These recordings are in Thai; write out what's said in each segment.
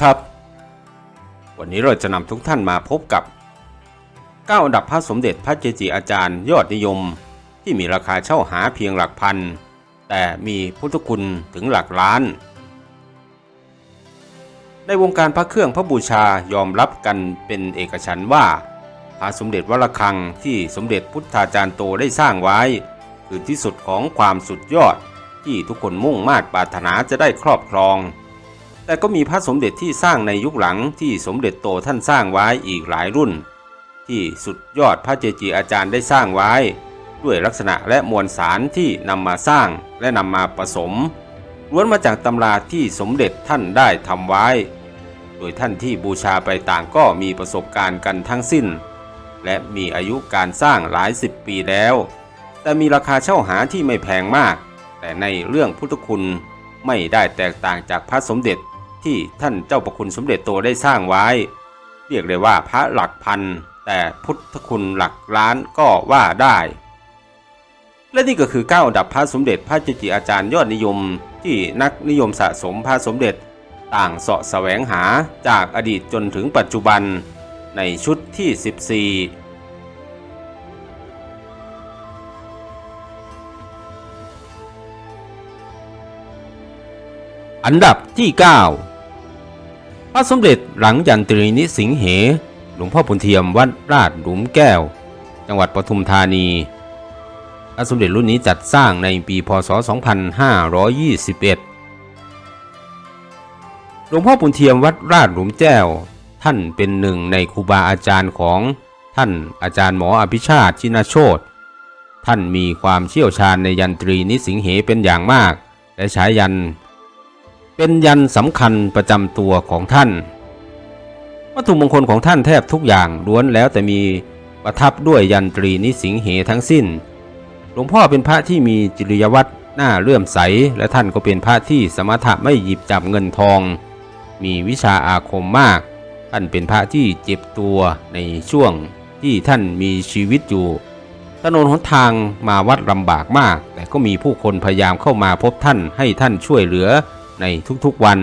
ครับ วันนี้เราจะนำทุกท่านมาพบกับ9อันดับพระสมเด็จพระเกจิอาจารย์ยอดนิยม ที่มีราคาเช่าหาเพียงหลักพัน แต่มีพุทธคุณถึงหลักล้าน ในวงการพระเครื่องพระบูชายอมรับกันเป็นเอกฉันท์ว่า พระสมเด็จวรคังที่สมเด็จพุทธาจารย์โตได้สร้างไว้ คือที่สุดของความสุดยอดที่ทุกคนมุ่งมา่ปรารถนาจะได้ครอบครอง แต่ก็มีพระสมเด็จที่สร้างในยุคหลังที่สมเด็จโตท่านสร้างไว้อีกหลายรุ่น ที่สุดยอดพระเจจีอาจารย์ได้สร้างไว้ ด้วยลักษณะและมวลสารที่นำมาสร้างและนำมาผสมล้วนมาจากตำราที่สมเด็จท่านได้ทำไว้ โดยท่านที่บูชาไปต่างก็มีประสบการณ์กันทั้งสิ้น และมีอายุการสร้างหลายสิบปีแล้ว แต่มีราคาเช่าหาที่ไม่แพงมาก แต่ในเรื่องพุทธคุณไม่ได้แตกต่างจากพระสมเด็จ ที่ท่านเจ้าประคุณสมเด็จโตได้สร้างไว้ เรียกเลยว่าพระหลักพันแต่พุทธคุณหลักล้านก็ว่าได้ และนี่ก็คือ9อันดับพระสมเด็จพระเจจิอาจารย์ยอดนิยม ที่นักนิยมสะสมพระสมเด็จ ต่างเสาะแสวงหาจากอดีตจนถึงปัจจุบันในชุดที่ 14อันดับที่ 9 พระสมเด็จหลังยันตรีนิสิงเห หลวงพ่อพุนเทียมวัดราชหลุมแก้ว จังหวัดปทุมธานี พระสมเด็จรุ่นนี้จัดสร้างในปีพศ 2521 หลวงพ่อปุนเทียมวัดราชหลุมแก้ว ท่านเป็นหนึ่งในครูบาอาจารย์ของท่านอาจารย์หมออภิชาติชินโชตท่านมีความเชี่ยวชาญในยันตรีนิสิงเหเป็นอย่างมาก และใช้ยัน เป็นยันสำคัญประจำตัวของท่าน วัตถุมงคลของท่านแทบทุกอย่างล้วนแล้วแต่มีประทับด้วยยันตรีนิสิงเหทั้งสิ้น หลวงพ่อเป็นพระที่มีจริยวัตรหน้าเลื่อมใส และท่านก็เป็นพระที่สมถะไม่หยิบจับเงินทอง มีวิชาอาคมมาก ท่านเป็นพระที่เจ็บตัวในช่วงที่ท่านมีชีวิตอยู่ถนนหนทางมาวัดลำบากมาก แต่ก็มีผู้คนพยายามเข้ามาพบท่านให้ท่านช่วยเหลือ ในทุกๆวัน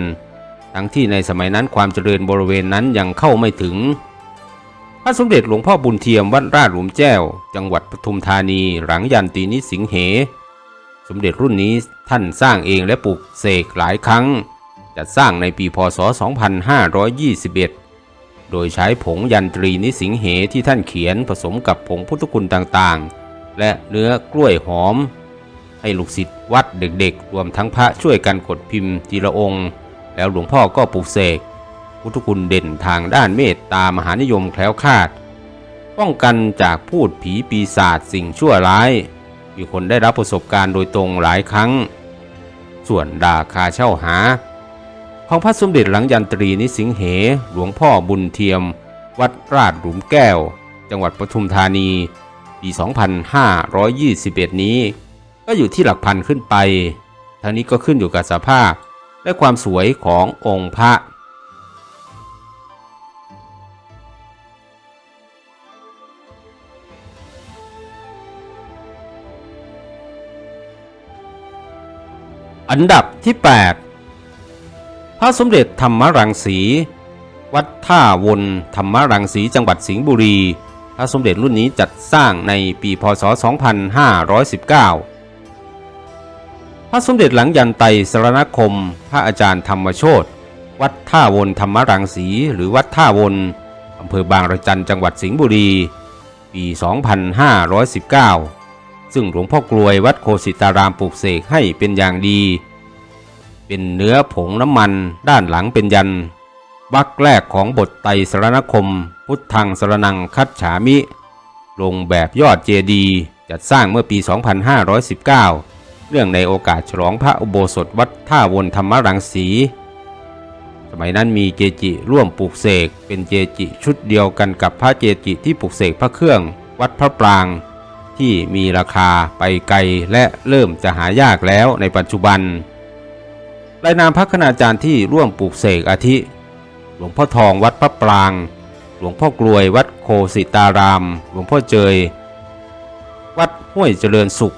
ทั้งที่ในสมัยนั้นความเจริญบริเวณนั้นยังเข้าไม่ถึง พระสมเด็จหลวงพ่อบุญเทียมวัดราชหลุมแจ้ว จังหวัดปทุมธานี หลังยันตีนิสิงเห สมเด็จรุ่นนี้ท่านสร้างเองและปลูกเสกหลายครั้ง จัดสร้างในปีพศ 2521 โดยใช้ผงยันตรีนิสิงเหที่ท่านเขียนผสมกับผงพุทธคุณต่างๆ และเนื้อกล้วยหอม ให้ลูกศิษย์วัดเด็กๆ รวมทั้งพระช่วยกันกดพิมพ์ทีละองค์ แล้วหลวงพ่อก็ปลูกเสกพุทธคุณเด่นทางด้านเมตตามหานิยมแคล้วคลาด ป้องกันจากพูดผีปีศาจสิ่งชั่วร้าย มีคนได้รับประสบการณ์โดยตรงหลายครั้ง ส่วนดาคาเช่าหา ของพระสมเด็จหลังยันตรีนิสิงเห หลวงพ่อบุญเทียม วัดราชหลุมแก้ว จังหวัดปทุมธานี ปี 2521 นี้ ก็อยู่ที่หลักพันขึ้นไปทั้งนี้ก็ขึ้นอยู่กับสภาพและความสวยขององค์พระอันดับที่ 8 พระสมเด็จธรรมรังสี วัดท่าวนธรรมรังสีจังหวัดสิงห์บุรี พระสมเด็จรุ่นนี้จัดสร้างในปีพศ 2519 พระสมเด็จหลังยันไตสรณคม พระอาจารย์ธรรมโชตวัดท่าวนธรรมรังสีหรือวัดท่าวนอำเภอบางระจันจังหวัดสิงห์บุรี ปี 2519 ซึ่งหลวงพ่อกลวยวัดโคสิตารามปลูกเสกให้เป็นอย่างดี เป็นเนื้อผงน้ำมันด้านหลังเป็นยันวักแรกของบทไตสรณคม พุทธังสรนังคัจฉามิ ลงแบบยอดเจดีย์จัดสร้างเมื่อปี 2519 เรื่องในโอกาสฉลองพระอุโบสถวัดท่าวนธรรมรังสี สมัยนั้นมีเจจิร่วมปลูกเสกเป็นเจจิชุดเดียวกันกับพระเจจิที่ปลูกเสกพระเครื่อง วัดพระปราง ที่มีราคาไปไกลและเริ่มจะหายากแล้วในปัจจุบันรายนามพระคณาจารย์ที่ร่วมปลูกเสกอาทิ หลวงพ่อทองวัดพระปราง หลวงพ่อกลวยวัดโคสิตาราม หลวงพ่อเจย วัดห้วยเจริญสุข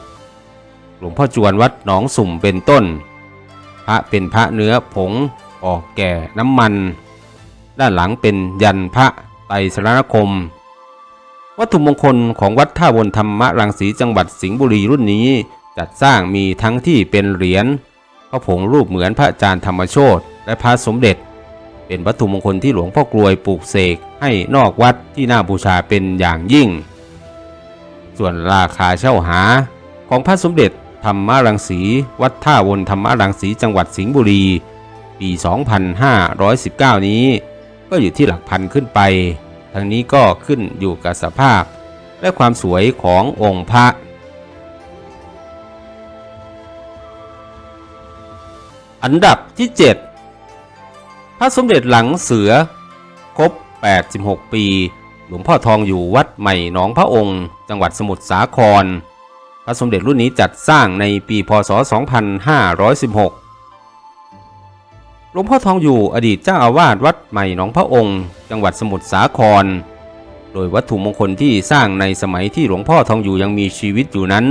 ลวงพ่อจวนวัดหนองสุ่มเป็นต้น พระเป็นพระเนื้อผงออกแก่น้ำมัน ด้านหลังเป็นยันพระไตรสรณคม วัตถุมงคลของวัดท่าวนธรรมรังสีจังหวัดสิงห์บุรีรุ่นนี้จัดสร้างมีทั้งที่เป็นเหรียญพระผงรูปเหมือนพระอาจารย์ธรรมโชตและพระสมเด็จ เป็นวัตถุมงคลที่หลวงพ่อกลวยปลูกเสกให้นอกวัดที่น่าบูชาเป็นอย่างยิ่ง ส่วนราคาเช่าหาของพระสมเด็จ ธรรมรังสี วัดท่าวนธรรมรังสีจังหวัดสิงห์บุรี ปี 2519 นี้ ก็อยู่ที่หลักพันขึ้นไป ทั้งนี้ก็ขึ้นอยู่กับสภาพ และความสวยขององค์พระอันดับที่ 7 พระสมเด็จหลังเสือ ครบ 86 ปี หลวงพ่อทองอยู่วัดใหม่หนองพระองค์ จังหวัดสมุทรสาคร พระสมเด็จรุ่นนี้จัดสร้างในปีพศ 2516 หลวงพ่อทองอยู่อดีตเจ้าอาวาสวัดใหม่หนองพระองค์ จังหวัดสมุทรสาคร โดยวัตถุมงคลที่สร้างในสมัยที่หลวงพ่อทองอยู่ยังมีชีวิตอยู่นั้น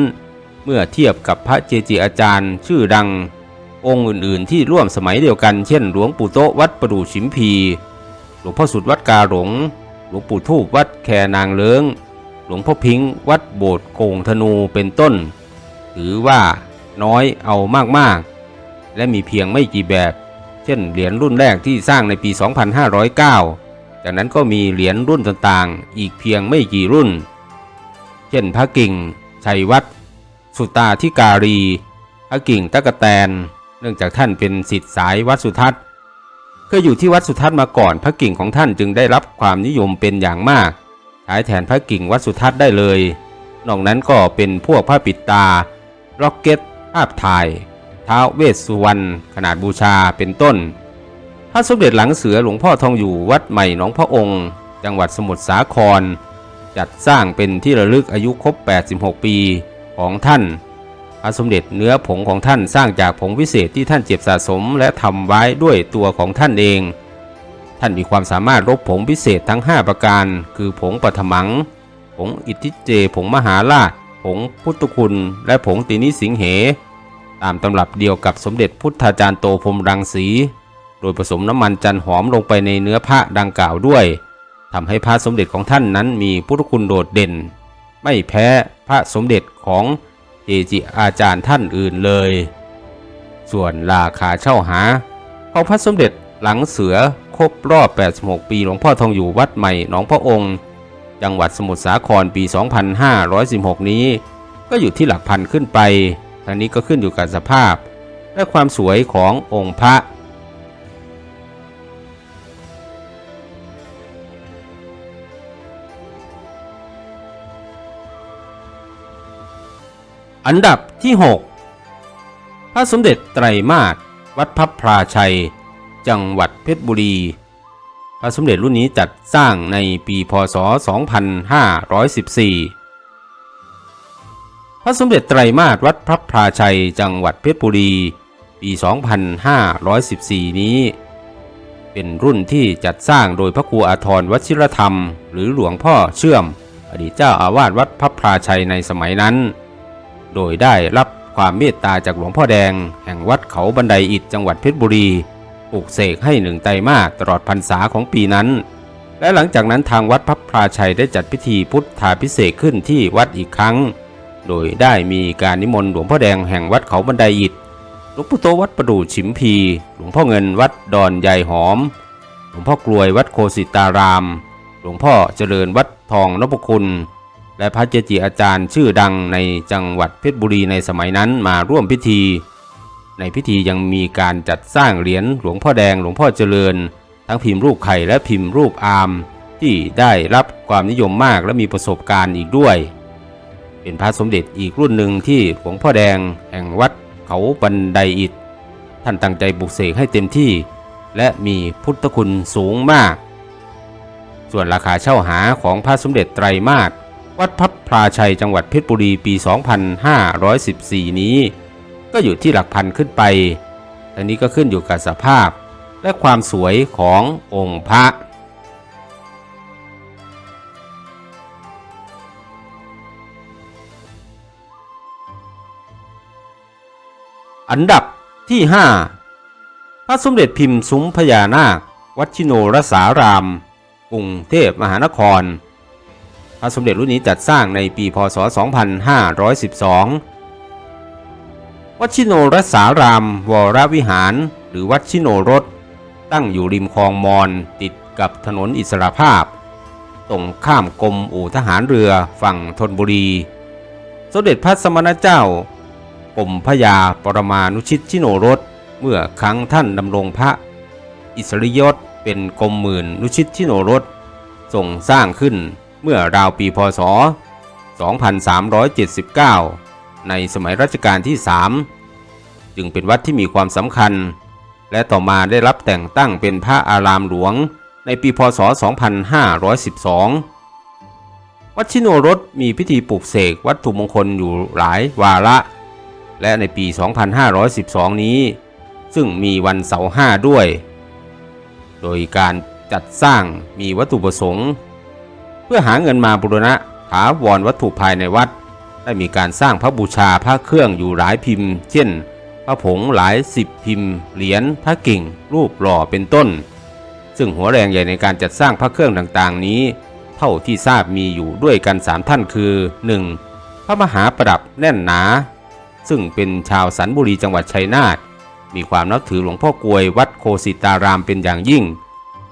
เมื่อเทียบกับพระเจจิอาจารย์ ชื่อดัง องค์อื่นๆ ที่ร่วมสมัยเดียวกัน เช่น หลวงปู่โตวัดประดู่ชิมพี หลวงพ่อสุดวัดกาหลง หลวงปู่ทูบวัดแคนางเลิง หลวงพ่อพิงค์วัดโบสถ์โกงธนูเป็นต้น ถือว่าน้อยเอามากๆ และมีเพียงไม่กี่แบบ เช่นเหรียญรุ่นแรกที่สร้างในปี 2509 จากนั้นก็มีเหรียญรุ่นต่างๆ อีกเพียงไม่กี่รุ่น เช่นพระกิ่ง ชัยวัดสุตาธิการี พระกิ่งตะกะแตน เนื่องจากท่านเป็นสิทธิสายวัดสุทัศน์เคยอยู่ที่วัดสุทัศน์มาก่อน พระกิ่งของท่านจึงได้รับความนิยมเป็นอย่างมาก ใช้แทนพระกิ่งวัดสุทัศน์ได้เลย นอกนั้นก็เป็นพวกผ้าปิดตา ร็อกเก็ต ภาพถ่ายท้าวเวสสุวรรณขนาดบูชาเป็นต้น พระสมเด็จหลังเสือหลวงพ่อทองอยู่วัดใหม่หนองพระองค์ จังหวัดสมุทรสาคร จัดสร้างเป็นที่ระลึกอายุครบ 86 ปีของท่าน พระสมเด็จเนื้อผงของท่านสร้างจากผงวิเศษที่ท่านเจ็บสะสมและทำไว้ด้วยตัวของท่านเอง ท่านมีความสามารถรบผงพิเศษทั้ง 5 ประการ คือผงปฐมัง ผงอิทธิเจ ผงมหาราช ผงพุทธคุณ และผงตินิสิงเห ตามตำรับเดียวกับสมเด็จพุทธาจารย์โตพรมรังสี โดยผสมน้ำมันจันหอมลงไปในเนื้อพระดังกล่าวด้วยทำให้พระสมเด็จของท่านนั้นมีพุทธคุณโดดเด่น ไม่แพ้พระสมเด็จของเจจิอาจารย์ท่านอื่นเลย ส่วนราคาเช่าหาของพระสมเด็จหลังเสือ ครบรอบ 86 ปีหลวงพ่อทองอยู่วัดใหม่หนองพระองค์ จังหวัดสมุทรสาครปี 2516 นี้ ก็อยู่ที่หลักพันขึ้นไปทางนี้ก็ขึ้นอยู่กับสภาพ และความสวยขององค์พระอันดับที่ 6 พระสมเด็จไตรมาสวัดพับพราชัย จังหวัดเพชรบุรี พระสมเด็จรุ่นนี้จัดสร้างในปีพศ 2514 พระสมเด็จไตรมาสวัดพระพราชัยจังหวัดเพชรบุรี ปี 2514 นี้ เป็นรุ่นที่จัดสร้างโดยพระครูอาทรวชิรธรรม หรือหลวงพ่อเชื่อม อดีตเจ้าอาวาสวัดพระพราชัยในสมัยนั้น โดยได้รับความเมตตาจากหลวงพ่อแดงแห่งวัดเขาบันไดอิฐจังหวัดเพชรบุรี ปลูกเสกให้หนึ่งไตรมาสตลอดพรรษาของปีนั้น และหลังจากนั้นทางวัดพระพราชัยได้จัดพิธีพุทธาพิเศษขึ้นที่วัดอีกครั้ง โดยได้มีการนิมนต์หลวงพ่อแดงแห่งวัดเขาบันไดอิฐหลวงปู่โตวัดประดู่ฉิมพี หลวงพ่อเงินวัดดอนใหญ่หอม หลวงพ่อกลวยวัดโคสิตาราม หลวงพ่อเจริญวัดทองนพคุณ และพระเจจิอาจารย์ชื่อดังในจังหวัดเพชรบุรีในสมัยนั้นมาร่วมพิธี ในพิธียังมีการจัดสร้างเหรียญหลวงพ่อแดงหลวงพ่อเจริญ ทั้งพิมพ์รูปไข่และพิมพ์รูปอามที่ได้รับความนิยมมากและมีประสบการณ์อีกด้วย เป็นพระสมเด็จอีกรุ่นหนึ่งที่หลวงพ่อแดงแห่งวัดเขาบันไดอิฐท่านตั้งใจบุกเสกให้เต็มที่ และมีพุทธคุณสูงมาก ส่วนราคาเช่าหาของพระสมเด็จไตรมาสวัดพับพราชัยจังหวัดเพชรบุรีปี 2514 นี้ ก็อยู่ที่หลักพันขึ้นไปอันนี้ก็ขึ้นอยู่กับสภาพและความสวยขององค์พระ อันดับที่ 5 พระสมเด็จพิมพ์ซุ้มพญานาค วัชิโนรสารามกรุงเทพมหานคร พระสมเด็จรุ่นนี้จัดสร้างในปีพศ 2512 วัดชิโนรสาราม วรวิหาร หรือวัดชิโนรส ตั้งอยู่ริมคลองมอนติดกับถนนอิสรภาพ ตรงข้ามกรมอู่ทหารเรือฝั่งธนบุรี สมเด็จพระสมณเจ้ากรมพระยาปรมานุชิตชิโนรส เมื่อครั้งท่านดำรงพระ อิสริยศเป็นกรมหมื่นนุชิตชิโนรสส่งสร้างขึ้นเมื่อราวปีพศ 2379 ในสมัยรัชกาลที่ 3 จึงเป็นวัดที่มีความสำคัญ และต่อมาได้รับแต่งตั้งเป็นพระอารามหลวงในปีพศ 2512 วัดชิโนรสมีพิธีปลูกเสกวัตถุมงคลอยู่หลายวาระ และในปี 2512 นี้ ซึ่งมีวันเสาร์ห้าด้วย โดยการจัดสร้างมีวัตถุประสงค์ เพื่อหาเงินมาบูรณะถาวรวัตถุภายในวัด ได้มีการสร้างพระบูชาพระเครื่องอยู่หลายพิมพ์ เช่น พระผงหลายสิบพิมพ์ เหรียญพระกิ่ง รูปหล่อเป็นต้น ซึ่งหัวแรงใหญ่ในการจัดสร้างพระเครื่องต่างๆ นี้ เท่าที่ทราบมีอยู่ด้วยกันสามท่านคือ 1. พระมหาประดับแน่นหนา ซึ่งเป็นชาวสันบุรีจังหวัดชัยนาทมีความนับถือหลวงพ่อกลวยวัดโคสิตารามเป็นอย่างยิ่ง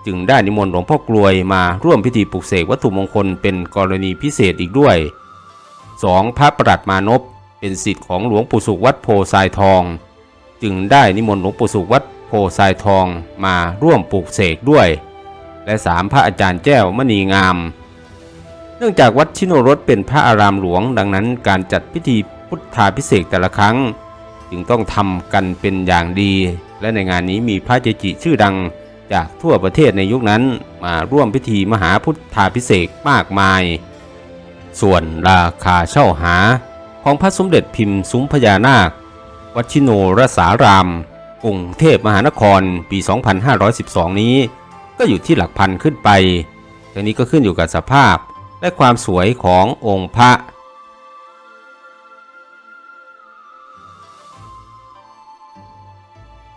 จึงได้นิมนต์หลวงพ่อกลวยมาร่วมพิธีปลุกเสกวัตถุมงคลเป็นกรณีพิเศษอีกด้วย 2. พระประหลัดมานพเป็นศิษย์ของหลวงปู่สุวัดโพทรายทอง จึงได้นิมนต์หลวงปู่สุวัดโพทรายทองมาร่วมปลุกเสกด้วย และ 3. พระอาจารย์แจ้วมณีงาม เนื่องจากวัดชิโนรสเป็นพระอารามหลวง ดังนั้นการจัดพิธีพุทธาพิเศษแต่ละครั้ง จึงต้องทำกันเป็นอย่างดี และในงานนี้มีพระเจจิชื่อดังจากทั่วประเทศในยุคนั้นมาร่วมพิธีมหาพุทธาพิเศษมากมาย ส่วนราคาเช่าหาของพระสมเด็จพิมพ์ซุ้มพญานาค วัดชิโนรสารามกรุงเทพมหานครปี 2512 นี้ ก็อยู่ที่หลักพันขึ้นไปทั้งนี้ก็ขึ้นอยู่กับสภาพและความสวยขององค์พระ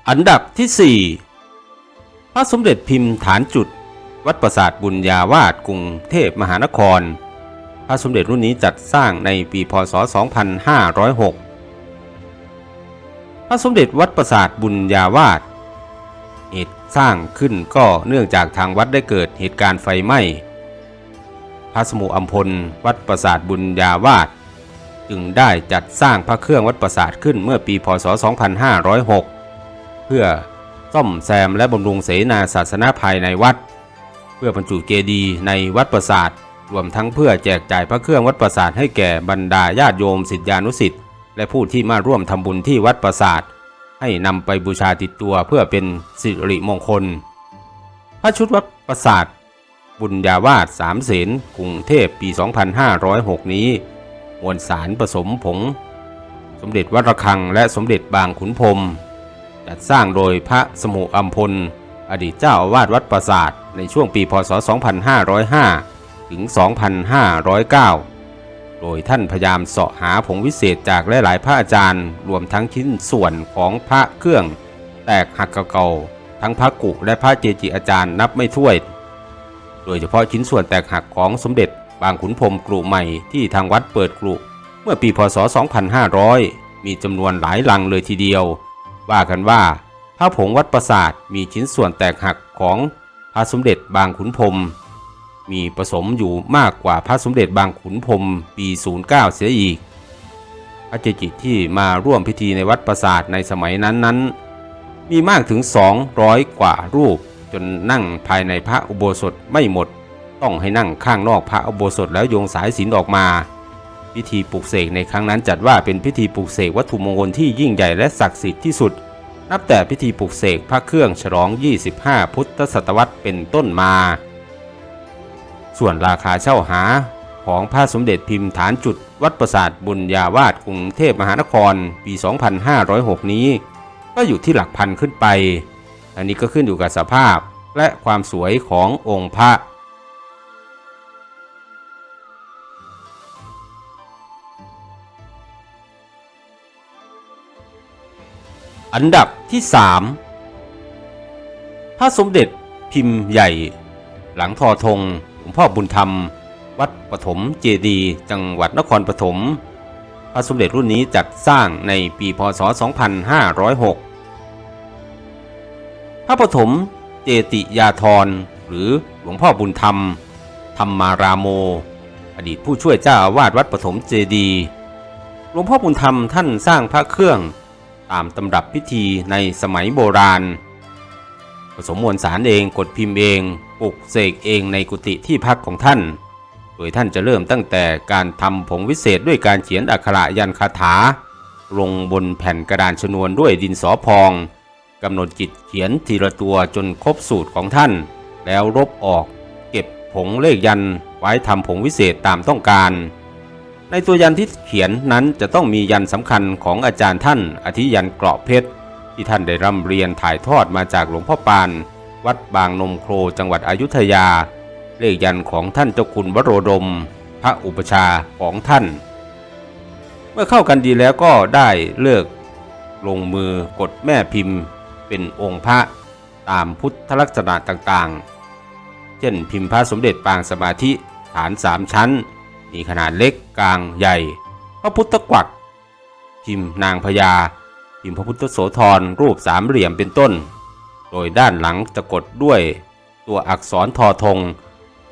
อันดับที่ 4 พระสมเด็จพิมพ์ฐานจุด วัดปราสาทบุญญาวาสกรุงเทพมหานคร พระสมเด็จรุ่นนี้จัดสร้างในปีพศ 2506 พระสมเด็จวัดปราสาทบุญญาวาสเหตุสร้างขึ้นก็เนื่องจากทางวัดได้เกิดเหตุการณ์ไฟไหม้ พระสมุอัมพลวัดปราสาทบุญญาวาสจึงได้จัดสร้างพระเครื่องวัดปราสาทขึ้นเมื่อปีพศ 2506 เพื่อซ่อมแซมและบำรุงเสนาศาสนาภายในวัด เพื่อบรรจุเจดีย์ในวัดปราสาท รวมทั้งเพื่อแจกจ่ายพระเครื่องวัดปราสาทให้แก่บรรดาญาติโยมศิษยานุศิษย์และผู้ที่มาร่วมทำบุญที่วัดปราสาท ให้นำไปบูชาติดตัวเพื่อเป็นสิริมงคล พระชุดวัดปราสาท บุญญาวาสสามเสนกรุงเทพปี 2506 นี้ มวลสารผสมผง สมเด็จวัดระฆังและสมเด็จบางขุนพรมจัดสร้างโดยพระสมุอัมพล อดีตเจ้าอาวาสวัดปราสาทในช่วงปีพศ 2505 ถึง 2509 โดยท่านพยายามเสาะหาผงวิเศษจากหลายๆพระอาจารย์ รวมทั้งชิ้นส่วนของพระเครื่อง แตกหักเก่าๆทั้งพระกุและพระเจจิอาจารย์นับไม่ถ้วนโดยเฉพาะชิ้นส่วนแตกหักของสมเด็จบางขุนพรมกรุใหม่ที่ทางวัดเปิดกรุเมื่อปีพศ 2500 มีจำนวนหลายลังเลยทีเดียว ว่ากันว่าพระผงวัดปราสาทมีชิ้นส่วนแตกหักของพระสมเด็จบางขุนพรม มีผสมอยู่มากกว่าพระสมเด็จบางขุนพรมปี 09 เสียอีกพระเจจิที่มาร่วมพิธีในวัดปราสาทในสมัยนั้นนั้น มีมากถึง 200 กว่ารูป จนนั่งภายในพระอุโบสถไม่หมด ต้องให้นั่งข้างนอกพระอุโบสถแล้วโยงสายสิญจนออกมา พิธีปลุกเสกในครั้งนั้นจัดว่าเป็นพิธีปลุกเสกวัตถุมงคลที่ยิ่งใหญ่และศักดิ์สิทธิ์ที่สุด นับแต่พิธีปลุกเสกพระเครื่องฉลอง 25 พุทธศตวรรษเป็นต้นมา ส่วนราคาเช่าหาของพระสมเด็จพิมพ์ฐานจุดวัดประสาทบุญญาวาสกรุงเทพมหานครปี 2506 นี้ ก็อยู่ที่หลักพันขึ้นไป อันนี้ก็ขึ้นอยู่กับสภาพและความสวยขององค์พระ อันดับที่ 3 พระสมเด็จพิมพ์ใหญ่ หลังทอธง ลวงพ่อบุญธรรม วัดปฐมเจดีย์จังหวัดนครปฐมพระสมเด็จรุ่นนี้จัดสร้างในปีพศ 2506 พระปฐมเจติยาธรหรือหลวงพ่อบุญธรรม ธรรมารามโม อดีตผู้ช่วยเจ้าอาวาสวัดปฐมเจดีย์หลวงพ่อบุญธรรมท่านสร้างพระเครื่องตามตำรับพิธีในสมัยโบราณ ผสมมวลสารเองกดพิมพ์เองปลุกเสกเองในกุฏิที่พักของท่าน โดยท่านจะเริ่มตั้งแต่การทำผงวิเศษด้วยการเขียนอักขระยันคาถา ลงบนแผ่นกระดานชนวนด้วยดินสอพองกำหนดจิตเขียนทีละตัวจนครบสูตรของท่าน แล้วลบออก เก็บผงเลขยันไว้ทำผงวิเศษตามต้องการ ในตัวยันที่เขียนนั้นจะต้องมียันสำคัญของอาจารย์ท่านอธิยันเกราะเพชร ที่ท่านได้ร่ำเรียนถ่ายทอดมาจากหลวงพ่อปาน วัดบางนมโครจังหวัดอยุธยา เลขยันของท่านเจ้าคุณวโรดม พระอุปชาของท่าน เมื่อเข้ากันดีแล้วก็ได้เลิกลงมือกดแม่พิมพ์ เป็นองค์พระตามพุทธลักษณะต่างๆ เช่นพิมพ์พระสมเด็จปางสมาธิฐานสามชั้น มีขนาดเล็กกลางใหญ่ พระพุทธกวักพิมพ์นางพญา พิมพ์พระพุทธโสธรรูปสามเหลี่ยมเป็นต้น โดยด้านหลังจะกดด้วยตัวอักษรทอธง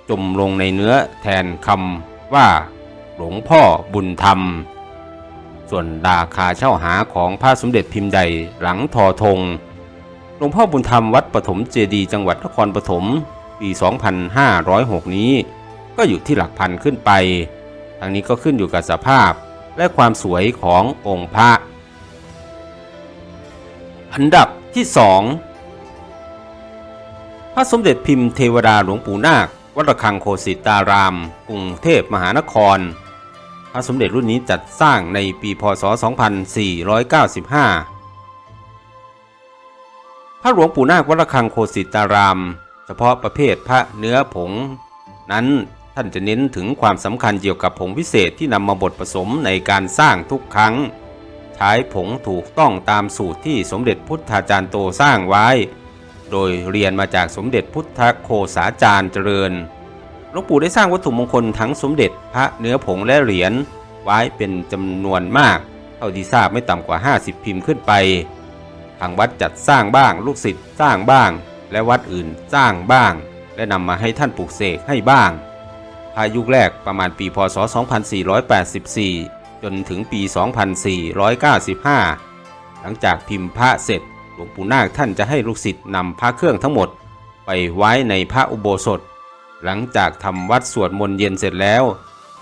จมลงในเนื้อแทนคำว่า หลวงพ่อบุญธรรม ส่วนราคาเช่าหาของพระสมเด็จพิมพ์ใหญ่หลังทอธงหลวงพ่อบุญธรรมวัดปฐมเจดีจังหวัดนครปฐมปี 2506 นี้ ก็อยู่ที่หลักพันขึ้นไป ทั้งนี้ก็ขึ้นอยู่กับสภาพและความสวยขององค์พระ อันดับที่สองพระสมเด็จพิมพ์เทวดาหลวงปู่นาค วัดระฆังโคสิตาราม กรุงเทพมหานคร พระสมเด็จรุ่นนี้จัดสร้างในปีพศ 2495 พระหลวงปู่นาควัดระฆังโคสิตาราม เฉพาะประเภทพระเนื้อผง นั้นท่านจะเน้นถึงความสำคัญเกี่ยวกับผงพิเศษที่นำมาบดผสมในการสร้างทุกครั้ง ใช้ผงถูกต้องตามสูตรที่สมเด็จพุทธาจารย์โตสร้างไว้ โดยเรียนมาจากสมเด็จพุทธโคสาจารย์เจริญ หลวงปู่ได้สร้างวัตถุมงคลทั้งสมเด็จพระเนื้อผงและเหรียญไว้เป็นจำนวนมาก เท่าที่ทราบไม่ต่ำกว่า 50 พิมพ์ขึ้นไป ทางวัดจัดสร้างบ้าง ลูกศิษย์สร้างบ้าง และวัดอื่นสร้างบ้าง และนำมาให้ท่านปลูกเสกให้บ้างพายุคแรกประมาณปีพศ 2484 จนถึงปี 2495 หลังจากพิมพ์พระเสร็จ หลวงปู่นาคท่านจะให้ลูกศิษย์นำพระเครื่องทั้งหมด ไปไว้ในพระอุโบสถ หลังจากทำวัดสวดมนต์เย็นเสร็จแล้ว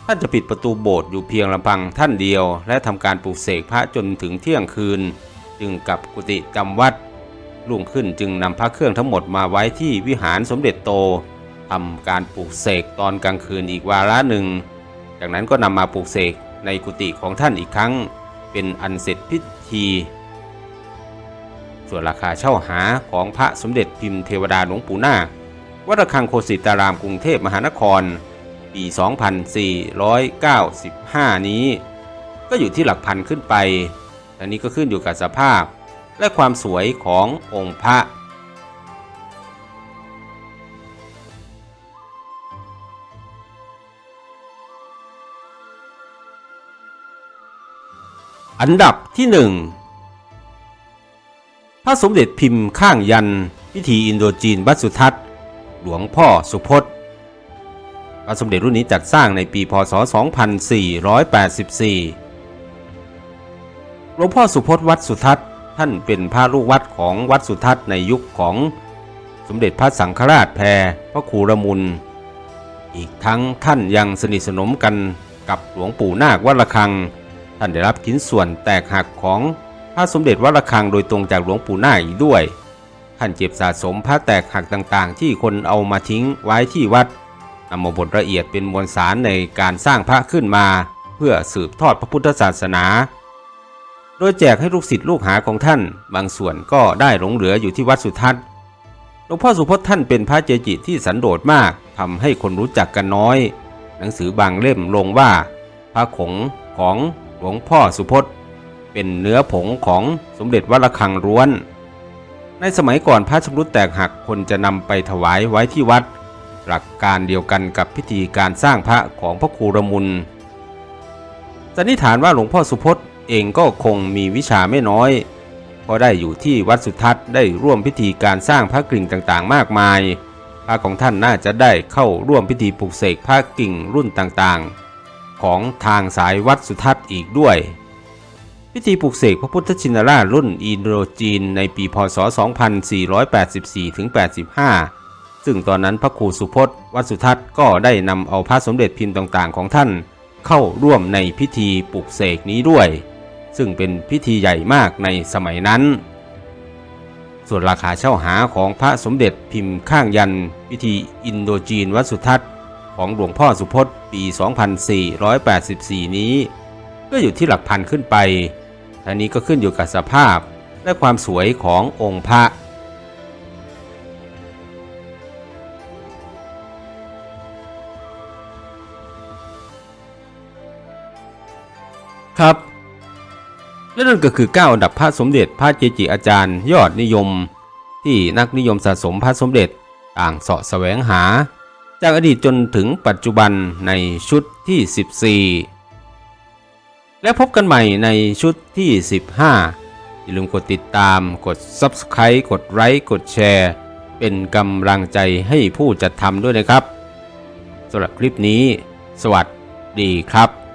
ท่านจะปิดประตูโบสถ์อยู่เพียงลำพังท่านเดียว และทำการปลูกเสกพระจนถึงเที่ยงคืน จึงกลับกุฏิจำวัดรุ่งขึ้นจึงนำพระเครื่องทั้งหมดมาไว้ที่วิหารสมเด็จโตทำการปลูกเสกตอนกลางคืนอีกวาระหนึ่ง จากนั้นก็นำมาปลูกเสก ในกุฏิของท่านอีกครั้ง เป็นอันเสร็จพิธี ส่วนราคาเช่าหาของพระสมเด็จพิมพ์เทวดาหลวงปู่นาควัดระฆังโคสิตารามกรุงเทพมหานคร ปี 2495 นี้ ก็อยู่ที่หลักพันขึ้นไปอันนี้ก็ขึ้นอยู่กับสภาพและความสวยขององค์พระ อันดับที่หนึ่งพระสมเด็จพิมพ์ข้างยันพิธีอินโดจีนวัดสุทัศน์หลวงพ่อสุพจน์พระสมเด็จรุ่นนี้จัดสร้างในปีพศ 2484 หลวงพ่อสุพจน์วัดสุทัศน์ท่านเป็นพระลูกวัดของวัดสุทัศน์ในยุคของสมเด็จพระสังฆราชแพรพระครูระมุน อีกทั้งท่านยังสนิทสนมกันกับหลวงปู่นาควัดระฆัง ท่านได้รับชิ้นส่วนแตกหักของพระสมเด็จวัดระฆังโดยตรงจากหลวงปู่นาอีกด้วย ท่านเก็บสะสมพระแตกหักต่างๆ ที่คนเอามาทิ้งไว้ที่วัดนำมาบทละเอียดเป็นมวลสารในการสร้างพระขึ้นมา เพื่อสืบทอดพระพุทธศาสนา โดยแจกให้ลูกศิษย์ลูกหาของท่าน บางส่วนก็ได้หลงเหลืออยู่ที่วัดสุทัศน์หลวงพ่อสุพจน์ท่านเป็นพระเจจิที่สันโดษมากทำให้คนรู้จักกันน้อย หนังสือบางเล่มลงว่า พระขงของ หลวงพ่อสุพจน์ เป็นเนื้อผงของสมเด็จวัดระฆังร้วน ในสมัยก่อนพระชำรุดแตกหักคนจะนำไปถวายไว้ที่วัด หลักการเดียวกันกับพิธีการสร้างพระของพระครูระมุนสันนิษฐานว่าหลวงพ่อสุพจน์เองก็คงมีวิชาไม่น้อยเพราะได้อยู่ที่วัดสุทัศน์ได้ร่วมพิธีการสร้างพระกริ่งต่างๆ มากมายพระของท่านน่าจะได้เข้าร่วมพิธีปลุกเสกพระกิ่งรุ่นต่างๆ ของทางสายวัดสุทัศน์อีกด้วย พิธีปลุกเสกพระพุทธชินราชรุ่นอินโดจีนในปีพศ 2484-85 ซึ่งตอนนั้นพระครูสุพจน์วัดสุทัศน์ก็ได้นำเอาพระสมเด็จพิมพ์ต่างๆของท่าน เข้าร่วมในพิธีปลุกเสกนี้ด้วย ซึ่งเป็นพิธีใหญ่มากในสมัยนั้นส่วนราคาเช่าหาของพระสมเด็จพิมพ์ข้างยันพิธีอินโดจีนวัดสุทัศน์ ของหลวงพ่อสุพจน์ปี 2484 นี้ ก็อยู่ที่หลักพันขึ้นไปทั้งนี้ก็ขึ้นอยู่กับสภาพและความสวยขององค์พระครับ และนั่นก็คือ9อันดับพระสมเด็จพระเจจิอาจารย์ ยอดนิยม ที่นักนิยมสะสมพระสมเด็จต่างเสาะแสวงหา จากอดีตจนถึงปัจจุบันในชุดที่ 14 และพบกันใหม่ในชุดที่ 15 อย่าลืมกดติดตามกด Subscribe กดไลค์กดแชร์เป็นกำลังใจให้ผู้จัดทำด้วยนะครับสำหรับคลิปนี้ สวัสดีครับ